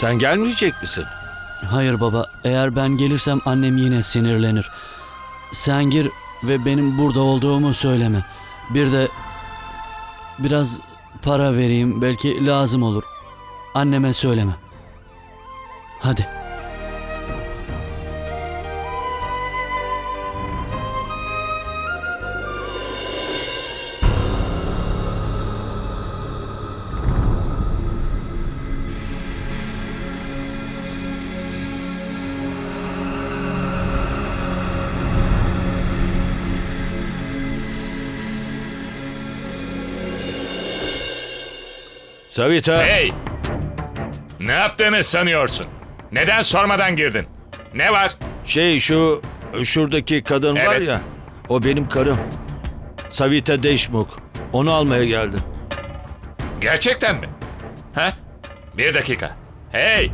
Sen gelmeyecek misin? Hayır baba, eğer ben gelirsem annem yine sinirlenir. Sen gir ve benim burada olduğumu söyleme. Bir de biraz para vereyim, belki lazım olur. Anneme söyleme. Hadi. Savita. Hey! Ne yaptığını sanıyorsun? Neden sormadan girdin? Ne var? Şey şu şuradaki kadın var Evet. ya. O benim karım. Savita Deşmuk. Onu almaya geldim. Gerçekten mi? Ha? Bir dakika. Hey!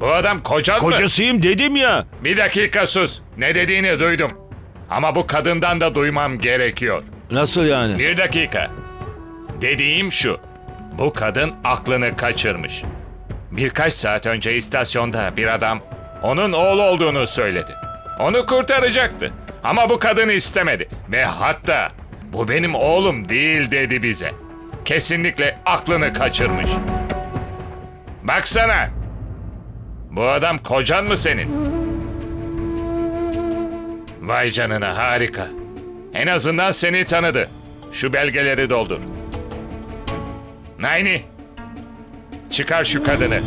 Bu adam kocan mı? Kocasıyım dedim ya. Bir dakika sus. Ne dediğini duydum. Ama bu kadından da duymam gerekiyor. Nasıl yani? Bir dakika. Dediğim şu. Bu kadın aklını kaçırmış. Birkaç saat önce istasyonda bir adam onun oğlu olduğunu söyledi. Onu kurtaracaktı. Ama bu kadın istemedi. Ve hatta bu benim oğlum değil dedi bize. Kesinlikle aklını kaçırmış. Baksana. Bu adam kocan mı senin? Vay canına harika. En azından seni tanıdı. Şu belgeleri doldur. Nayni. Çıkar şu kadını.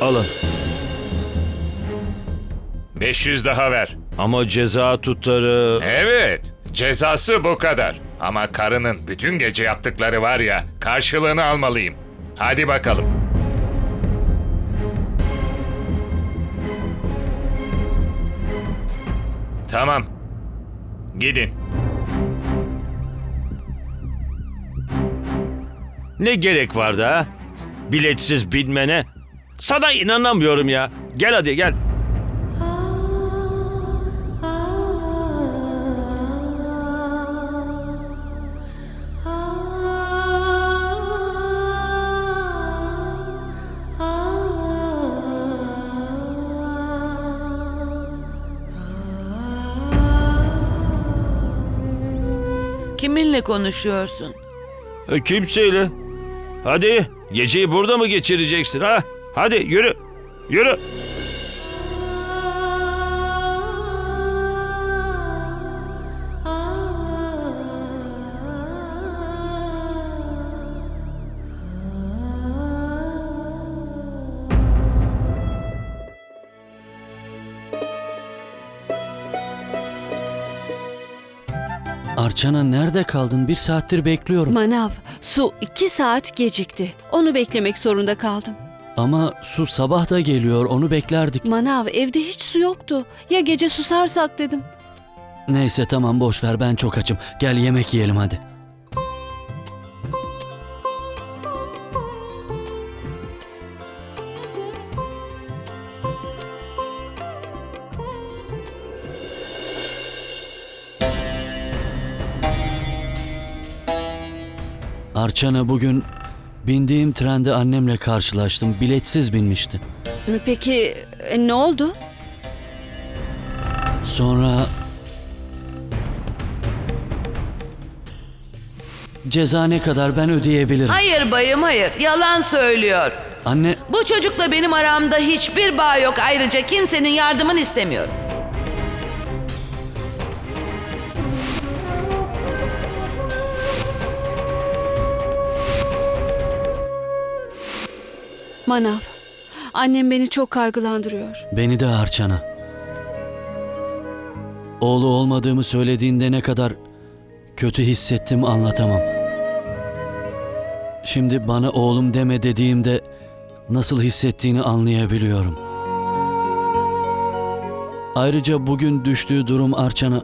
Alın. 500 daha ver. Ama ceza tutarı... Evet, cezası bu kadar. Ama karının bütün gece yaptıkları var ya, karşılığını almalıyım. Hadi bakalım. Tamam. Gidin. Ne gerek vardı ha? Biletsiz binmene. Sana inanamıyorum ya. Gel hadi gel. Kiminle konuşuyorsun? E, kimseyle. Hadi geceyi burada mı geçireceksin ha? Hadi yürü. Yürü. Arçana nerede kaldın? Bir saattir bekliyorum. Manav, su iki saat gecikti. Onu beklemek zorunda kaldım. Ama su sabah da geliyor, onu beklerdik. Manav, evde hiç su yoktu. Ya gece susarsak dedim. Neyse tamam boş ver ben çok açım. Gel yemek yiyelim hadi. Arçana bugün bindiğim trende annemle karşılaştım. Biletsiz binmişti. Peki e, ne oldu? Sonra ceza ne kadar ben ödeyebilirim. Hayır bayım hayır. Yalan söylüyor. Anne Bu çocukla benim aramda hiçbir bağ yok. Ayrıca kimsenin yardımını istemiyorum. Manav, annem beni çok kaygılandırıyor. beni de Arçana. Oğlu olmadığımı söylediğinde ne kadar kötü hissettim anlatamam. Şimdi bana oğlum deme dediğimde nasıl hissettiğini anlayabiliyorum. Ayrıca bugün düştüğü durum Arçana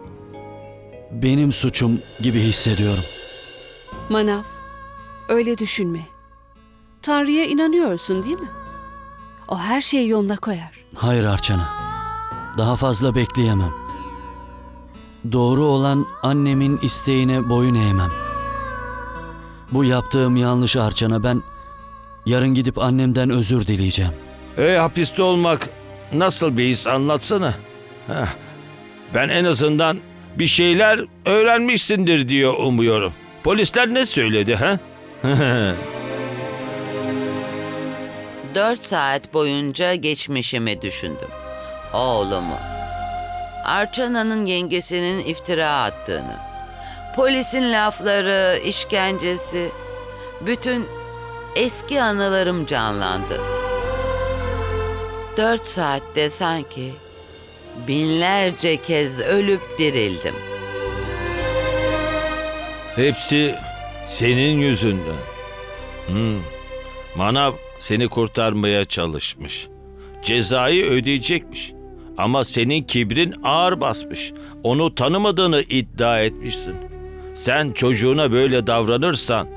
benim suçum gibi hissediyorum. Manav, öyle düşünme. Tanrı'ya inanıyorsun değil mi? O her şeyi yoluna koyar. Hayır Arçana. Daha fazla bekleyemem. doğru olan annemin isteğine boyun eğmem. Bu yaptığım yanlış Arçana ben yarın gidip annemden özür dileyeceğim. E hapiste olmak nasıl bir his anlatsana. Heh, Ben en azından bir şeyler öğrenmişsindir diye umuyorum. Polisler ne söyledi ha? Dört saat boyunca geçmişimi düşündüm. Oğlumu. Arçana'nın yengesinin iftira attığını. Polisin lafları, işkencesi. Bütün eski anılarım canlandı. Dört saatte sanki binlerce kez ölüp dirildim. Hepsi senin yüzünden. Hmm. Manav seni kurtarmaya çalışmış. Cezayı ödeyecekmiş. Ama senin kibrin ağır basmış. Onu tanımadığını iddia etmişsin. Sen çocuğuna böyle davranırsan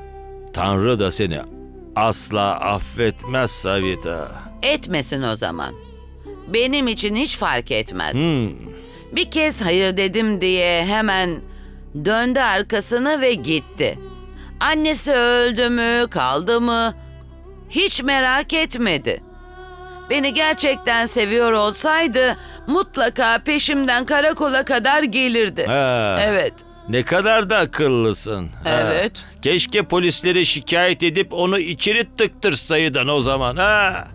Tanrı da seni asla affetmez Savita. Etmesin o zaman. Benim için hiç fark etmez. Hmm. Bir kez hayır dedim diye hemen döndü arkasına ve gitti. Annesi öldü mü, kaldı mı? Hiç merak etmedi. Beni gerçekten seviyor olsaydı mutlaka peşimden karakola kadar gelirdi. Ha. Evet. Ne kadar da akıllısın. Ha. Evet. Keşke polislere şikayet edip onu içeri tıktırsaydın o zaman. Ha.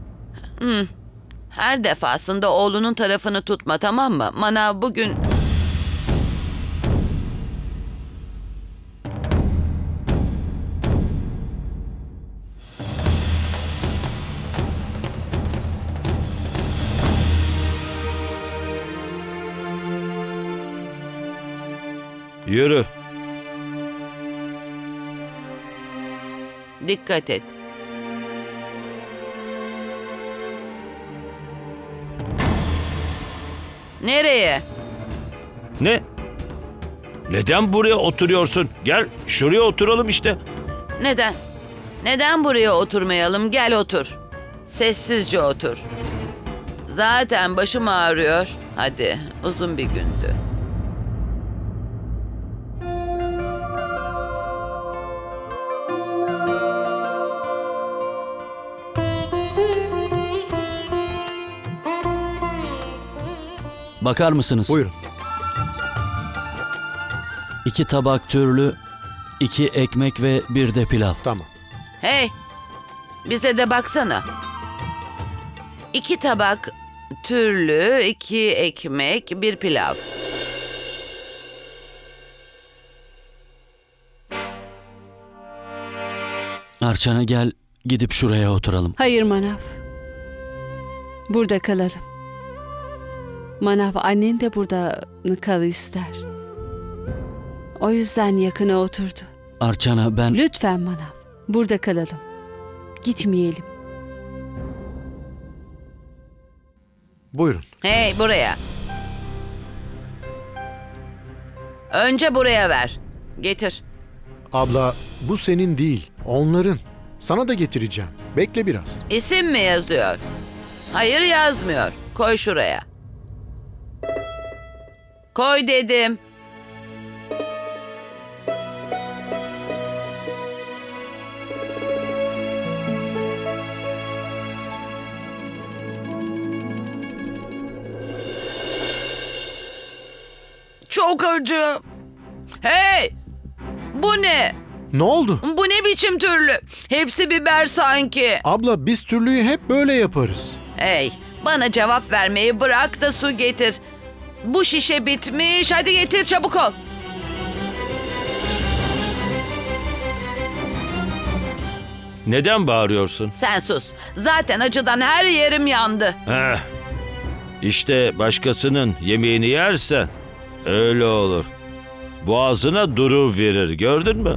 Her defasında oğlunun tarafını tutma tamam mı? Manav bugün... Yürü. Dikkat et. Nereye? Ne? Neden buraya oturuyorsun? Gel şuraya oturalım işte. Neden? Neden buraya oturmayalım? Gel otur. Sessizce otur. Zaten başım ağrıyor. Hadi uzun bir gündü. Bakar mısınız? Buyurun. İki tabak türlü, iki ekmek ve bir de pilav. Tamam. Hey, bize de baksana. İki tabak türlü, iki ekmek, bir pilav. Arçana gel gidip şuraya oturalım. Hayır Manav. Burada kalalım. Manav annen de burada kal ister. O yüzden yakına oturdu. Arçana ben Lütfen Manav. Burada kalalım. Gitmeyelim. Buyurun. Hey, buraya. Önce buraya ver. Getir. Abla bu senin değil. Onların. Sana da getireceğim. Bekle biraz. İsim mi yazıyor? Hayır yazmıyor. Koy şuraya. Koy dedim. Çok acı. Hey! Bu ne? Ne oldu? Bu ne biçim türlü? Hepsi biber sanki. Abla biz türlüyü hep böyle yaparız. Hey, bana cevap vermeyi bırak da su getir. Bu şişe bitmiş. Hadi getir çabuk ol. Neden bağırıyorsun? Sen sus. Zaten acıdan her yerim yandı. Heh. İşte başkasının yemeğini yersen öyle olur. Boğazına duru verir gördün mü?